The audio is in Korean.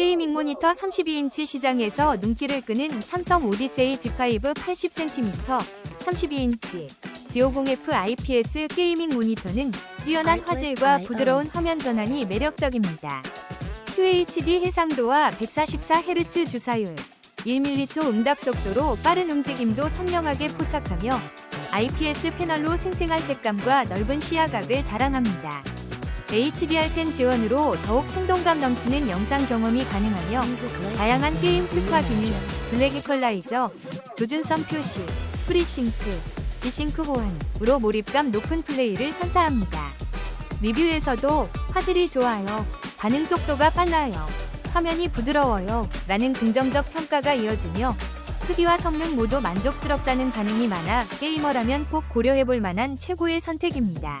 게이밍 모니터 32인치 시장에서 눈길을 끄는 삼성 오디세이 G5 80cm 32인치 G50F IPS 게이밍 모니터는 뛰어난 화질과 부드러운 화면 전환이 매력적입니다. QHD 해상도와 144Hz 주사율, 1m초 응답 속도로 빠른 움직임도 선명하게 포착하며 IPS 패널로 생생한 색감과 넓은 시야각을 자랑합니다. HDR10 지원으로 더욱 생동감 넘치는 영상 경험이 가능하며 다양한 게임 특화 기능, 블랙 이퀄라이저, 조준선 표시, 프리싱크, 지싱크 호환으로 몰입감 높은 플레이를 선사합니다. 리뷰에서도 화질이 좋아요, 반응 속도가 빨라요, 화면이 부드러워요 라는 긍정적 평가가 이어지며 크기와 성능 모두 만족스럽다는 반응이 많아 게이머라면 꼭 고려해볼 만한 최고의 선택입니다.